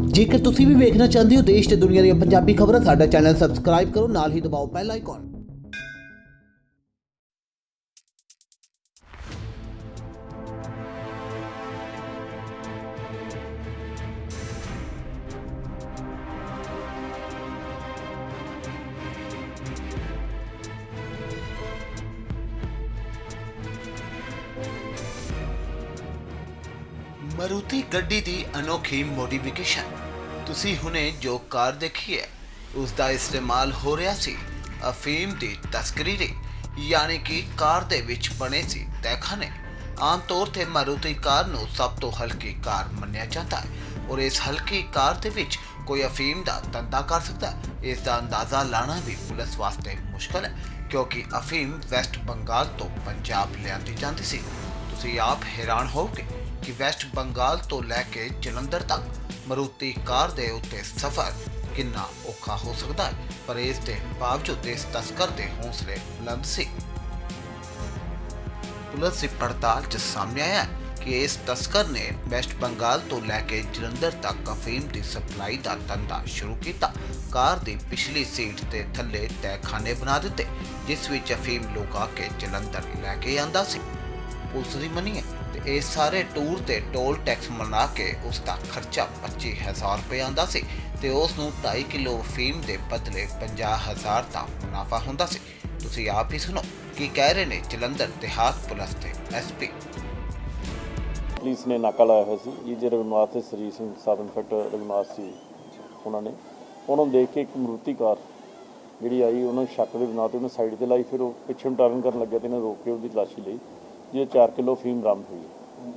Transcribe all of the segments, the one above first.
ਜੇਕਰ ਤੁਸੀਂ ਵੀ ਵੇਖਣਾ ਚਾਹੁੰਦੇ ਹੋ ਦੇਸ਼ ਤੇ ਦੁਨੀਆ ਦੀਆਂ ਪੰਜਾਬੀ ਖਬਰਾਂ, ਸਾਡਾ ਚੈਨਲ ਸਬਸਕ੍ਰਾਈਬ ਕਰੋ, ਨਾਲ ਹੀ ਦਬਾਓ ਬੈਲ ਆਈਕਨ ਮਾਰੂਤੀ ਗੱਡੀ ਦੀ ਅਨੋਖੀ ਮੋਡੀਫਿਕੇਸ਼ਨ ਤੁਸੀਂ ਹੁਣੇ ਜੋ ਕਾਰ ਦੇਖੀ ਹੈ ਉਸ ਦਾ ਇਸਤੇਮਾਲ ਹੋ ਰਿਹਾ ਸੀ ਅਫੀਮ ਦੀ ਤਸਕਰੀ ਲਈ, ਯਾਨੀ ਕਿ ਕਾਰ ਦੇ ਵਿੱਚ ਬਣੇ ਸੀ ਤਹਿਖਾਨੇ। ਆਮ ਤੌਰ ਤੇ ਮਾਰੂਤੀ ਕਾਰ ਨੂੰ ਸਭ ਤੋਂ ਹਲਕੀ ਕਾਰ ਮੰਨਿਆ ਜਾਂਦਾ ਹੈ ਔਰ ਇਸ ਹਲਕੀ ਕਾਰ ਦੇ ਵਿੱਚ ਕੋਈ ਅਫੀਮ ਦਾ ਧੰਦਾ ਕਰ ਸਕਦਾ ਹੈ। ਇਸ ਦਾ ਅੰਦਾਜ਼ਾ ਲਾਣਾ ਵੀ ਪੁਲਿਸ ਵਾਸਤੇ ਮੁਸ਼ਕਲ ਹੈ, ਕਿਉਂਕਿ ਅਫੀਮ ਵੈਸਟ ਬੰਗਾਲ ਤੋਂ ਪੰਜਾਬ ਲਿਆਂਦੀ ਜਾਂਦੀ ਸੀ। ਤੁਸੀਂ ਆਪ ਹੈਰਾਨ ਹੋਵੋਗੇ ਕਿ ਵੈਸਟ ਬੰਗਾਲ ਤੋਂ ਲੈ ਕੇ ਜਲੰਧਰ ਤੱਕ ਮਰੂਤੀ ਕਾਰ ਦੇ ਉੱਤੇ ਸਫ਼ਰ ਕਿੰਨਾ ਔਖਾ ਹੋ ਸਕਦਾ ਹੈ? ਪਰ ਇਸ ਦੇ ਬਾਵਜੂਦ ਇਸ ਤਸਕਰ ਦੇ ਹੌਸਲੇ ਬੁਲੰਦ ਸੀ। ਪੁਲਿਸ ਦੀ ਪੜਤਾਲ 'ਚ ਸਾਹਮਣੇ ਆਇਆ ਕਿ ਇਸ ਤਸਕਰ ਨੇ ਵੈਸਟ ਬੰਗਾਲ ਤੋਂ ਲੈ ਕੇ ਜਲੰਧਰ ਤੱਕ ਅਫੀਮ ਦੀ ਸਪਲਾਈ ਦਾ ਧੰਦਾ ਸ਼ੁਰੂ ਕੀਤਾ। ਕਾਰ ਦੀ ਪਿਛਲੀ ਸੀਟ ਤੇ ਥੱਲੇ ਤਹਿਖਾਨੇ ਬਣਾ ਦਿੱਤੇ, ਜਿਸ ਵਿੱਚ ਅਫੀਮ ਲੁਕਾ ਕੇ ਜਲੰਧਰ ਲੈ ਕੇ ਆਂਦਾ ਸੀ। ਪੁਲਿਸ ਦੀ ਮੰਨੀਏ ਤੇ ਇਹ ਸਾਰੇ ਟੂਰ ਤੇ ਟੋਲ ਟੈਕਸ ਮਨਾ ਕੇ ਉਸ ਦਾ ਖਰਚਾ 25000 ਰੁਪਏ ਆਂਦਾ ਸੀ ਤੇ ਉਸ ਨੂੰ 2.5 ਕਿਲੋ ਫੀਮ ਦੇ ਬਦਲੇ 50000 ਦਾ ਮੁਨਾਫਾ ਹੁੰਦਾ ਸੀ। ਤੁਸੀਂ ਆਪ ਹੀ ਸੁਣੋ ਕੀ ਕਹਿ ਰਹੇ ਨੇ ਜਲੰਧਰ ਦਿਹਾਤ ਪੁਲਿਸ ਦੇ ਐਸਪੀ ਪੁਲਿਸ ਨੇ ਨਾਕਾ ਲਾਇਆ ਹੋਇਆ ਸੀ। ਜਿਹਦੇ ਰਘੁਨਾਥ ਤੇ ਸ੍ਰੀ ਸਿੰਘ ਸਬ ਇੰਸਪੈਕਟਰ ਰਘੁਨਾਥ ਸੀ ਉਹਨਾਂ ਨੇ। ਉਹਨਾਂ ਨੂੰ ਦੇਖ ਕੇ ਇੱਕ ਮਰੂਤੀ ਕਾਰ ਜਿਹੜੀ ਆਈ, ਉਹਨਾਂ ਸ਼ੱਕ ਦੇ ਬਣਾ ਤੇ ਉਹਨੇ ਸਾਈਡ ਤੇ ਲਾਈ, ਫਿਰ ਉਹ ਪਿੱਛੇ ਟਰਨ ਕਰਨ ਲੱਗਿਆ ਤੇ ਇਹਨੇ ਰੋਕ ਕੇ ਉਹਦੀ ਤਲਾਸ਼ੀ ਲਈ। ਜਿਹਦੇ 4 ਕਿਲੋ ਫੀਮ ਬਰਾਮਦ ਹੋਈ ਹੈ।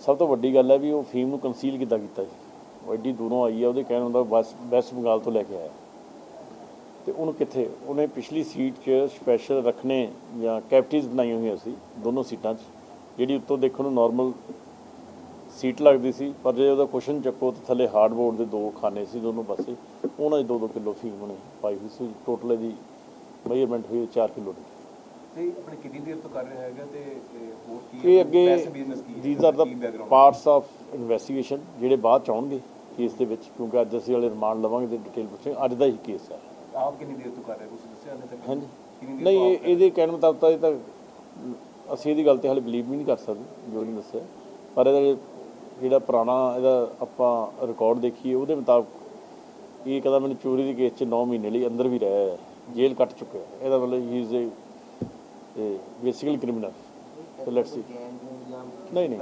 ਸਭ ਤੋਂ ਵੱਡੀ ਗੱਲ ਹੈ ਵੀ ਉਹ ਫੀਮ ਨੂੰ ਕੰਸੀਲ ਕਿੱਦਾਂ ਕੀਤਾ ਜੀ? ਉਹ ਐਡੀ ਦੂਰੋਂ ਆਈ ਹੈ, ਉਹਦੇ ਕਹਿਣ ਹੁੰਦਾ ਬਸ ਵੈਸਟ ਬੰਗਾਲ ਤੋਂ ਲੈ ਕੇ ਆਇਆ। ਤੇ ਉਹਨੂੰ ਕਿੱਥੇ? ਉਹਨੇ ਪਿਛਲੀ ਸੀਟ 'ਚ ਸਪੈਸ਼ਲ ਰੱਖਣੇ ਜਾਂ ਕੈਪਟੀਜ਼ ਬਣਾਈਆਂ ਹੋਈਆਂ ਸੀ, ਦੋਨੋਂ ਸੀਟਾਂ 'ਚ, ਜਿਹੜੀ ਉੱਤੋਂ ਦੇਖਣ ਨੂੰ ਨਾਰਮਲ ਸੀਟ ਲੱਗਦੀ ਸੀ, ਪਰ ਜੇ ਉਹਦਾ ਕੁਸ਼ਨ ਚੱਕੋ ਤਾਂ ਥੱਲੇ ਹਾਰਡਬੋਰਡ ਦੇ ਦੋ ਖਾਨੇ ਸੀ ਦੋਨੋਂ ਪਾਸੇ, ਉਹਨਾਂ 'ਚ 2-2 ਕਿਲੋ ਫੀਮ ਉਹਨੇ ਪਾਈ ਹੋਈ ਸੀ। ਟੋਟਲ ਇਹਦੀ ਮੇਜਰਮੈਂਟ ਹੋਈ 4 ਕਿਲੋ ਦੀ। ਤੇ ਆਪਣੇ ਕਿੰਨੀ ਦੇਰ ਤੋਂ ਕਰ ਰਿਹਾ ਹੈਗਾ ਤੇ ਹੋਰ ਕੀ ਇਹ ਅੱਗੇ these are the? Parts of investigation ਜਿਹੜੇ ਬਾਅਦ ਚ ਆਉਣਗੇ ਕੇਸ ਦੇ ਵਿੱਚ ਕਿਉਂਕਿ ਅੱਜ ਅਸੀਂ ਵਾਲੇ ਰਿਮਾਂਡ ਲਵਾਂਗੇ ਤੇ ਡਿਟੇਲ ਪੁੱਛਾਂਗੇ ਅੱਜ ਦਾ ਹੀ ਕੇਸ ਹੈ। ਆਪ ਕਿੰਨੀ ਦੇਰ ਤੋਂ ਕਰ ਰਹੇ ਤੁਸੀਂ ਦੱਸਿਆ ਹਾਲੇ ਤੱਕ? ਹਾਂਜੀ। ਨਹੀਂ? ਇਹਦੇ ਕਹਿਣ ਮੁਤਾਬਕ ਤਾਂ ਇਹ ਤਾਂ ਅਸੀਂ ਇਹਦੀ ਗੱਲ ਤੇ ਹਾਲੇ ਬਲੀਵ ਵੀ ਨਹੀਂ ਕਰ ਸਕਦੇ ਜੋ ਨਹੀਂ ਦੱਸਿਆ। ਪਰ ਇਹਦਾ ਜਿਹੜਾ ਪੁਰਾਣਾ ਇਹਦਾ ਆਪਾਂ ਰਿਕਾਰਡ ਦੇਖੀਏ ਉਹਦੇ ਮੁਤਾਬਕ ਇਹ ਕਹਿੰਦਾ ਮੈਨੂੰ ਚੋਰੀ ਦੇ ਕੇਸ 'ਚ 9 ਮਹੀਨੇ ਲਈ ਅੰਦਰ ਵੀ ਰਿਹਾ ਹੈ ਜੇਲ੍ਹ ਕੱਟ ਚੁੱਕਿਆ। ਇਹਦਾ ਮਤਲਬ he is a basically criminal so let's see. ਨਹੀਂ ਨਹੀਂ।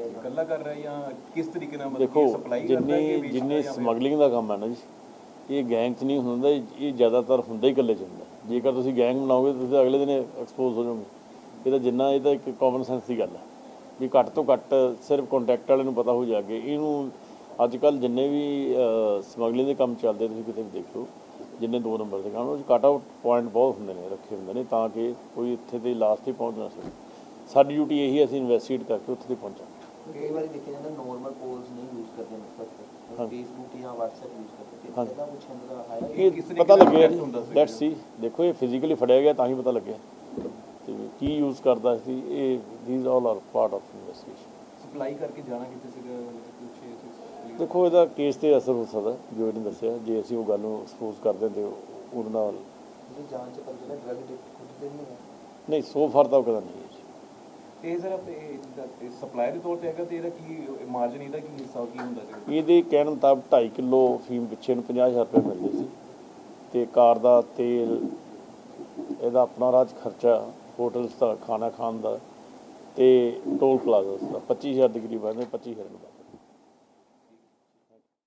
ਇਕੱਲਾ ਕਰ ਰਿਹਾ ਜਾਂ ਕਿਸ ਤਰੀਕੇ ਨਾਲ ਮਤਲਬ ਕਿ ਸਪਲਾਈ ਕਰਦਾ ਹੈ ਜਿੰਨੀ ਜਿੰਨੀ ਸਮਗਲਿੰਗ ਦਾ ਕੰਮ ਹੈ ਨਾ ਜੀ ਇਹ ਗੈਂਗ 'ਚ ਨਹੀਂ ਹੁੰਦਾ ਇਹ ਜ਼ਿਆਦਾਤਰ ਹੁੰਦਾ ਹੀ ਇਕੱਲੇ 'ਚ ਹੁੰਦਾ। ਜੇਕਰ ਤੁਸੀਂ ਗੈਂਗ ਬਣਾਓਗੇ ਤੁਸੀਂ ਅਗਲੇ ਦਿਨ ਐਕਸਪੋਜ਼ ਹੋ ਜਾਓਗੇ। ਇਹ ਤਾਂ ਜਿੰਨਾ ਇਹ ਤਾਂ ਇੱਕ ਕਾਮਨ ਸੈਂਸ ਦੀ ਗੱਲ ਹੈ। ਵੀ ਘੱਟ ਤੋਂ ਘੱਟ ਸਿਰਫ ਕੰਟੈਕਟ ਵਾਲੇ ਨੂੰ ਪਤਾ ਹੋ ਜਾਗੇ ਇਹਨੂੰ ਅੱਜ ਕੱਲ ਜਿੰਨੇ ਵੀ ਸਮਗਲਿੰਗ ਦੇ ਕੰਮ ਚੱਲਦੇ ਤੁਸੀਂ ਕਿਤੇ ਵੀ ਦੇਖੋ ਜਿੰਨੇ ਦੋ ਨੰਬਰ ਦੇ ਕੰਮ ਉਹ ਕੱਟ ਆਊਟ ਪੁਆਇੰਟ ਬਹੁਤ ਹੁੰਦੇ ਨੇ ਰੱਖੇ ਹੁੰਦੇ ਨੇ ਤਾਂ ਕਿ ਕੋਈ ਇੱਥੇ ਤੇ ਲਾਸਟ ਤੇ ਪਹੁੰਚ ਨਾ ਸਕੇ। ਸਾਡੀ ਡਿਊਟੀ ਇਹੀ ਹੈ ਅਸੀਂ ਇਨਵੈਸਟੀਗੇਟ ਕਰਕੇ ਉੱਥੇ ਤੇ ਪਹੁੰਚਾਂਗੇ। ਕਈ ਵਾਰੀ ਦੇਖਿਆ ਜਾਂਦਾ ਨਾਰਮਲ ਪੋਲਸ ਨਹੀਂ ਯੂਜ਼ ਕਰਦੇ ਮਤਲਬ ਹਾਂ। ਫੇਸਬੁੱਕ ਜਾਂ WhatsApp ਯੂਜ਼ ਕਰਦੇ ਹਾਂ। ਤੇ ਇਹਦਾ ਕੁਛ ਅੰਦਰ ਆਇਆ ਇਹ ਇਹ ਕਿਸ ਤਰੀਕੇ ਪਤਾ ਨਾਲ ਲੱਗਿਆ connect ਹੁੰਦਾ ਸੀ? ਲੈਟਸ ਸੀ ਦੇਖੋ ਇਹ ਫਿਜ਼ੀਕਲੀ ਫੜਿਆ ਗਿਆ ਤਾਂ ਹੀ ਪਤਾ ਲੱਗਿਆ। ਤੇ ਕੀ ਯੂਜ਼ ਕਰਦਾ ਸੀ ਇਹ these all are part of investigation supply ਕਰਕੇ ਜਾਣਾ ਕਿੱਥੇ ਸੀਗਾ ਮਤਲਬ ਕੁਛ ਇਹ ਚੀਜ਼ ਦੇਖੋ ਇਹਦਾ ਕੇਸ ਤੇ ਅਸਰ ਹੋ ਸਕਦਾ ਜੋ ਇਹਨੇ ਦੱਸਿਆ। ਜੇ ਅਸੀਂ ਉਹ ਗੱਲ ਨੂੰ ਐਕਸਪੋਜ਼ ਕਰਦੇ ਤੇ ਉਹਦੇ ਨਾਲ ਜਿਹੜੀ ਜਾਂਚ ਡਰਗ ਤੇ ਨਹੀਂ ਹੈ। ਨਹੀਂ ਸੋ ਫਾਰ ਤਾਂ ਉਹ ਕਦਾ ਨਹੀਂ ਹੈ ਜੀ। ਇਹ ਸਰ ਇਹ ਸਪਲਾਈ ਦੇ ਤੌਰ ਤੇ ਹੈਗਾ ਤੇ ਇਹਦਾ ਕੀ ਮਾਰਜਨ ਇਹਦਾ ਕੀ ਹਿੱਸਾ ਕੀ ਹੁੰਦਾ ਜੀ ਇਹਦੇ ਕਹਿਣ ਮੁਤਾਬਕ 2.5 ਕਿਲੋ ਫੀਮ ਪਿੱਛੇ ਨੂੰ 50000 ਰੁਪਏ ਮਿਲਦੇ ਸੀ। ਤੇ ਕਾਰ ਦਾ ਤੇਲ ਇਹਦਾ ਆਪਣਾ ਰਾਜ ਖਰਚਾ ਹੋਟਲਸ ਦਾ ਖਾਣਾ ਖਾਣ ਦਾ ਤੇ ਟੋਲ ਪਲਾਜ਼ਾ ਦਾ 25000 ਦੇ ਕਰੀਬ ਆਉਂਦੇ 25000 ਨੂੰ